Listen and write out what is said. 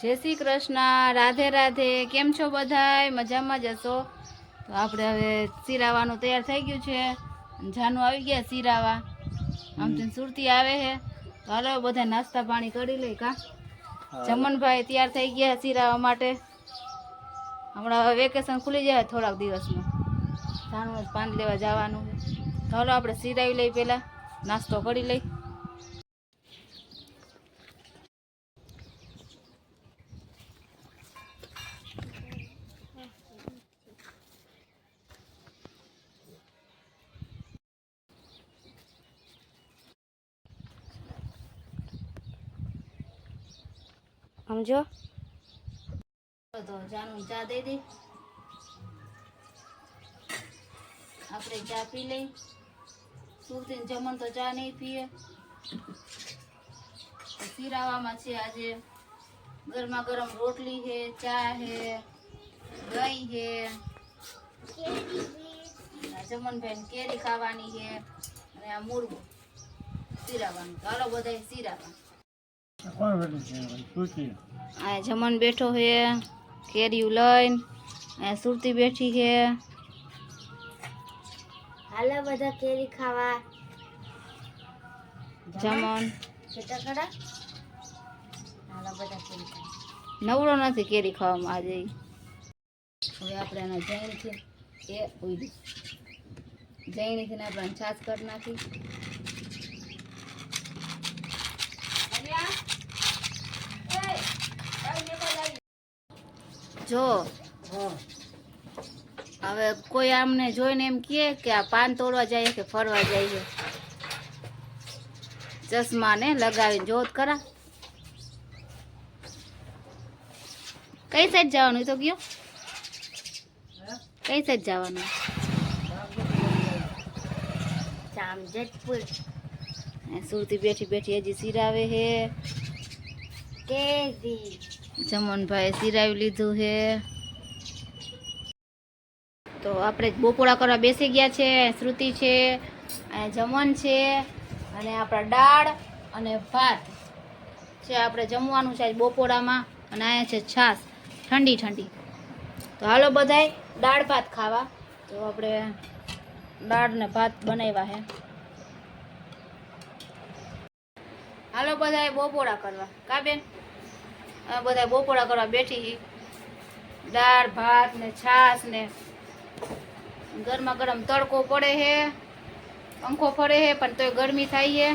જય શ્રી કૃષ્ણ રાધે રાધે કેમ છો બધાય? મજામાં જ હશો? તો આપણે હવે સિરાવાનું તૈયાર થઈ ગયું છે. જાનું આવી ગયા સિરાવા આમ તો સુરતી આવે છે તો હાલો બધા નાસ્તા પાણી કરી લઈ કા. જમનભાઈ તૈયાર થઈ ગયા સિરાવા માટે. હમણાં હવે વેકેશન ખુલી જાય થોડાક દિવસમાં. જાનું જ પાન લેવા જવાનું તો હાલો આપણે સિરાવી લઈ પહેલાં. નાસ્તો કરી લઈ સમજો? તો જાનું ચા દઈ દે. આપણે ચા પી લઈ. સુરતી જમણ તો ચા નહીં પીએ. તો છે આજે ગરમા ગરમ રોટલી છે ચા છે દહીં છે જમનભાઈ કેરી ખાવાની છે અને આ મુરગું સિરાવાનું ચાલો બધા સિરાવા આ જમન બેઠો છે કેરીયું લઈને આ સુરતી બેઠી છે હાલો બધા કેરી ખાવા. જમન કેટલા ખડા? હાલો બધા કેરી ખાવા. નવરો નથી કેરી ખાવામાં આજે. ઈ. હવે આપણે એના જૈન છે. એ ઉઈ જૈની છે ને આપણે છાશ કરી નાખી. જો, હવે કોઈ આમને જોઈને એમ કહે કે આ પાન તોડવા જાય કે ફરવા જાય છે. ચશ્મા ને લગાવીને જોત ખરા. કઈ સાઈડ જવાનું તો કયો? કઈ સાઈડ જવાનું? જામજતપુર. સુરતી બેઠી બેઠી હજી સિરાવે હે. જમનભાઈ સિરાવી લીધું હે. તો આપણે બપોરા કરવા બેસી ગયા છે શ્રુતિ છે અને જમન છે અને આપણા દાળ અને ભાત. છે આપણે જમવાનું છે બપોરામાં અને અહીંયા છે છાશ. ઠંડી ઠંડી. તો હાલો બધાય દાળ ભાત ખાવા. તો આપણે દાળ ને ભાત બનાવ્યા છે હાલો બધાય બપોળા કરવા. કા બેન? બધા બપોરા કરવા બેઠી. દાળ, ભાત ને છાશ ને ગરમા ગરમ તડકો પડે છે પંખો ફરે છે પણ તોય ગરમી થાય છે